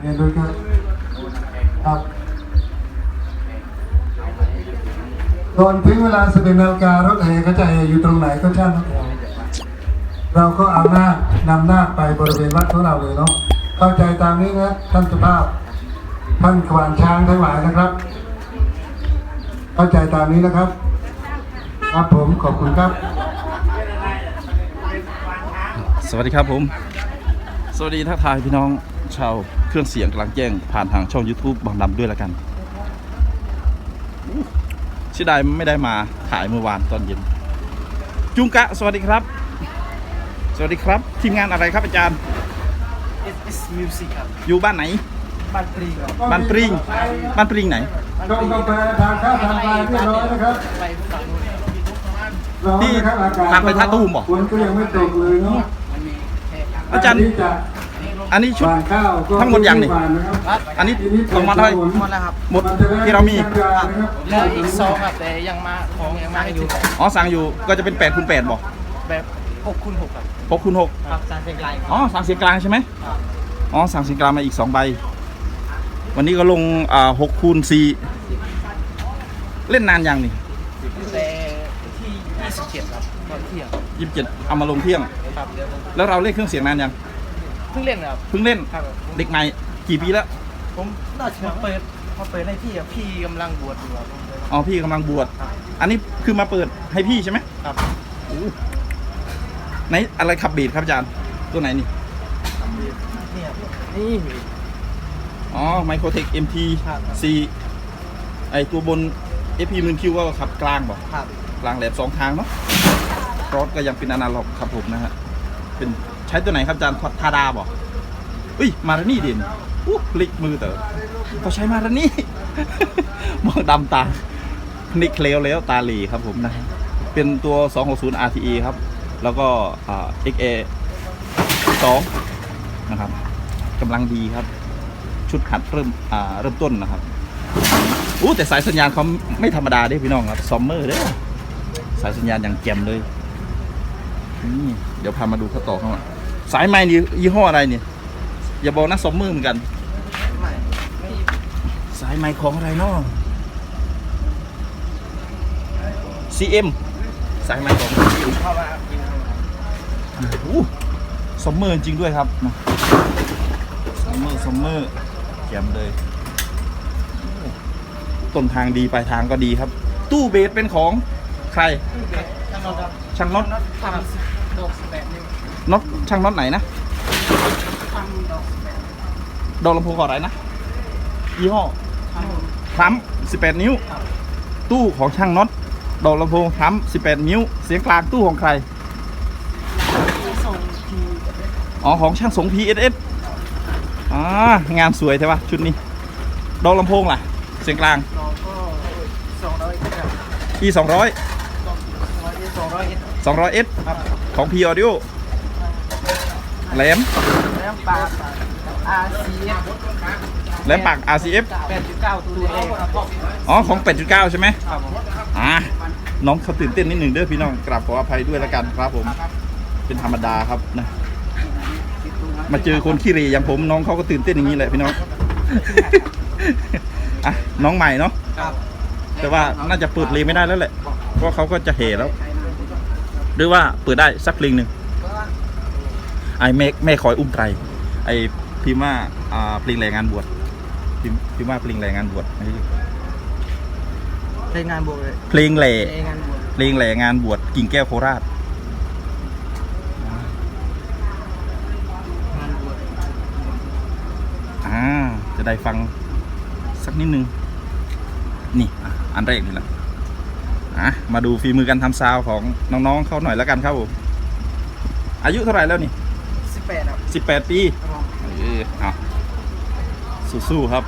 เรียนด้วยครับครับตอนถึงเวลาสิบเอ็ดนาฬิการถแห่ก็จะแห่อยู่ตรงไหนก็ช่างนะครับเราก็เอาหน้านำหน้าไปบริเวณวัดของเราเลยเนาะเข้าใจตามนี้นะท่านสุภาพท่านขวานช้างทั้งหลายนะครับ เข้าใจตามนี้นะครับครับผมขอบคุณครับ สวัสดีครับผม สวัสดีทักทายพี่น้องชาว รื่องเสียงกำลังแจ้งผ่านทางช่อง YouTube บางดำด้วยแล้วกันอู้เสียดายไม่ได้มาถ่ายเมื่อวานตอนเย็น จุงกะ สวัสดีครับ สวัสดีครับ ทีมงานอะไรครับอาจารย์ SS Music ครับอยู่บ้านไหน บ้านปรีครับบ้านปริงบ้านปริงไหนชงกาแฟทานข้าวทานปลาเรียบร้อยนะครับไปฝั่งนู้นร้อนนะครับอากาศทางไปท่าตูมเหรอ ฝนก็ยังไม่ตกเลยเนาะ มันมีแค่อาจารย์ที่จะ อันนี้ชุดหวานข้าวก็ทั้งหมดยังนี่หวานนะครับอันนี้ลงมาเท่าไหร่หมดแล้วครับหมดที่เรามี เหลืออีกสองครับแต่ยังมาของยังมาอยู่อ๋อสั่งอยู่ก็จะเป็น8คูณ8บอกแบบ6คูณ6ครับ6คูณ6 ครับจานเป็นไกลอ๋อสั่งเสียงกลางใช่ไหมครับอ๋อสั่งเสียงกลางมาอีก 2 ใบ วันนี้ก็ลงอ่าหกคูณสี่เล่นนานยังนี่แต่ที่27ครับตอนเที่ยงยี่สิบเจ็ดเอามาลงเที่ยง ครับแล้วเราเล่นเครื่องเสียงนานยังเพิ่งเล่นครับเพิ่งเล่นครับเด็กใหม่กี่ปีแล้วผมน่าจะมาเปิดมาเปิดให้พี่อะพี่กำลังบวชอยู่ครับผมเลยอ๋อพี่กำลังบวชอันนี้คือมาเปิดให้พี่ใช่ไหมครับไหนอะไรขับบีดครับอาจารย์ตัวไหนนี่ เนี่ยนี่ อ๋อไมโครเทค MT ครับ C ไอตัวบน FP มืนคิวก็ขับกลางบอกครับกลางแหลมสองทางเนาะรถก็ยังเป็นอนาล็อกครับผมนะฮะเป็น ใช้ตัวไหนครับอาจารย์ทาดาบอกอุ้ยมารานี่ดินอู้พลิกมือเต๋อเขาใช้มารานี่ มองดำตานี่เคลวแล้วตาหลีครับผมนะ เป็นตัว 260 RTE ครับ แล้วก็อ่า XA 2นะครับกำลังดีครับ ชุดขัดเริ่มเริ่มต้นนะครับอู้แต่สายสัญญาณเขาไม่ธรรมดาด้พี่น้องครับซอมเมอร์เด้สายสัญญาณอย่างแจ่มเลยนี่เดี๋ยวพามาดูเขาต่อข้างหลัง สายไม้นี่ยี่ห้ออะไรเนี่ยอย่าบอกนะซอมเมอร์เหมือนกันไม่ไม่สายไม้ของอะไรเนาะ CM สายไม้ของเข้ามากินอู้ซอมเมอร์จริงด้วยครับซอมเมอร์ซอมเมอร์แจ่มเลยโอ้ต้นทางดีปลายทางก็ดีครับ ตู้เบสเป็นของใครช่างน็อตครับช่างน็อตทำดอกแปดนิ้ว น็อตช่างน็อตไหนนะดอกลำโพงของอไรนะยี่ห้อทรัมป์18นิ้ว ตู้ของช่างน็อตดอกลำโพงทรัมป์18นิ้ว เสียงกลางตู้ของใครอ๋อของช่างสง PSS อ่างานสวยใช่ปะชุดนี้ ดอกลำโพงล่ะ เสียงกลางเราก็สองร้อยสองร้อยเอสองร้อยเอ็ด 200S ครับของ P Audio แหลมแล้วปาก RCF แหลมปาก RCF แปดจุดเก้าตัวเองครับอ๋อของ 8.9 ใช่ไหมครับผมอ่าน้องเขาตื่นเต้นนิดหนึ่งเด้อพี่น้องกราบขออภัยด้วยแล้วกันครับผม เป็นธรรมดาครับนะมาเจอคนขี้เหรอย่างผมน้องเขาก็ตื่นเต้นอย่างนี้แหละพี่น้องอะน้องใหม่เนาะครับแต่ว่าน่าจะเปิดเพลงไม่ได้แล้วแหละเพราะเขาก็จะเหแล้ว หรือว่าเปิดได้สักเพลงหนึ่ง ไอ้แม่แม่คอยอุ้มไตรไอ้พิมพ์ว่าอ่าเพลงแรงงานบวชพิมพ์พิมพ์ว่าเพลงแรงงานบวชไม่ใช่เพลงงานบวชเลยเพลงแหล่เพลงงานบวชเพลงแหล่งานบวชกิ่งแก้วโคราชงานบวชอ่าจะได้ฟังสักนิดนึงนี่อะอันแรกนี่แหละอะมาดูฝีมือการทำซาวของน้องๆเขาหน่อยแล้วกันครับผมอายุเท่าไหร่แล้วนี่ สิบแปดครับสิบแปดปีครับผมเออเอาสู้ๆครับ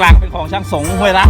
หลักลางเป็นของช่างสงห้วยละ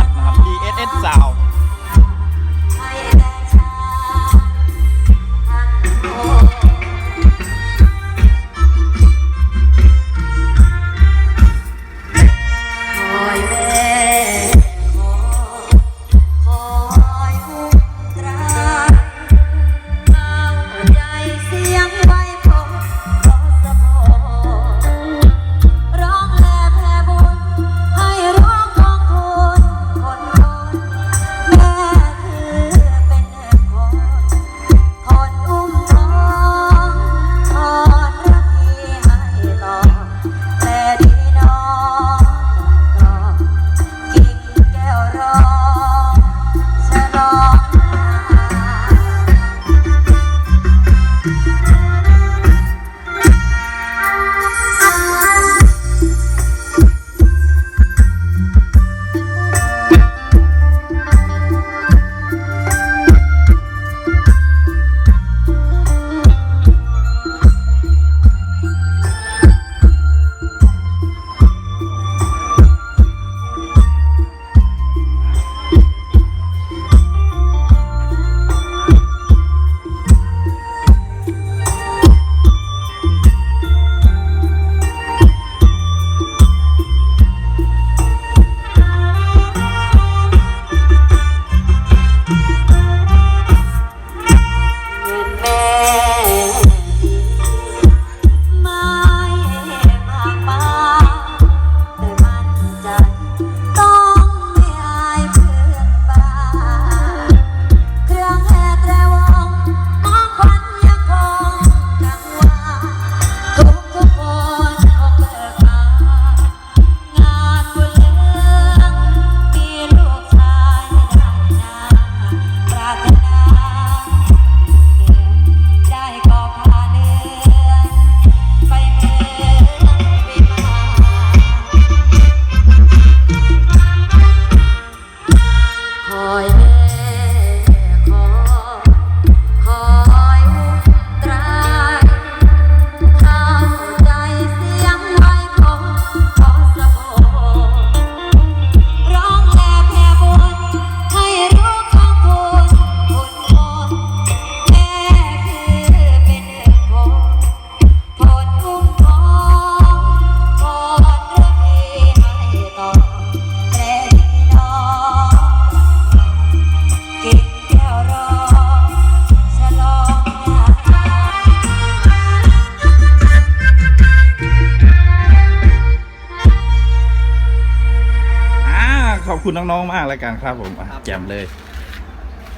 ขอบคุณน้องๆมากแล้วกันครับผมอะแจมเลย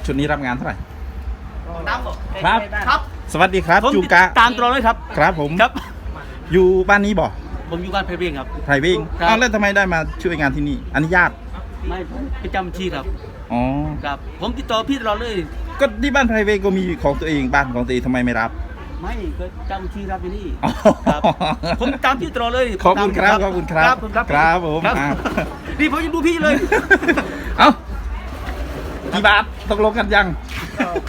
ชุดนี้รับงานเท่าไหร่น้ำบอกครับ ครับ สวัสดีครับผมจูกะ ตามตัวเลยครับ ครับผม ครับ อยู่บ้านนี้บ่ผมอยู่บ้านเพชรเบียงครับ ไทยวิ่งครับ อ้าวแล้วทำไมได้มาช่วยงานที่นี่อนุญาตไม่ผมประจำที่ครับ อ๋อ ครับ ผมติดต่อพี่ตลอดเลย ก็ที่บ้านไพรเวก็มีของตัวเองบ้านของตัวเองทำไมไม่รับ ไม่ก็จำที่รับอยู่นี่อ๋อครับผมตามพี่ตลอดเลยขอบคุณครับขอบคุณครับครับครับผมครับอ่านี่ผมยังดูพี่เลย เอ้ากี่บาทตกลงกันยัง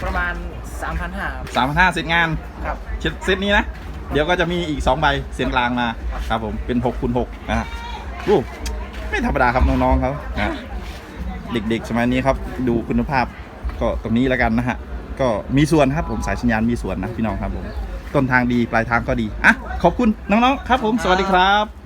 ประมาณ3,500ครับสามพันห้าเสร็จงานครับเซตเซตนี้นะ เดี๋ยวก็จะมีอีก 2 ใบเสียงกลางมาครับผมเป็น6คูณ6นะฮะอู้ไม่ธรรมดาครับน้องๆเขานะเด็กๆสมัยนี้ครับ ดูคุณภาพก็ตรงนี้แล้วกันนะฮะ ก็มีส่วนครับผมสายสัญญาณมีส่วนนะพี่น้องครับผมต้นทางดีปลายทางก็ดีอะขอบคุณน้องๆครับผมสวัสดีครับ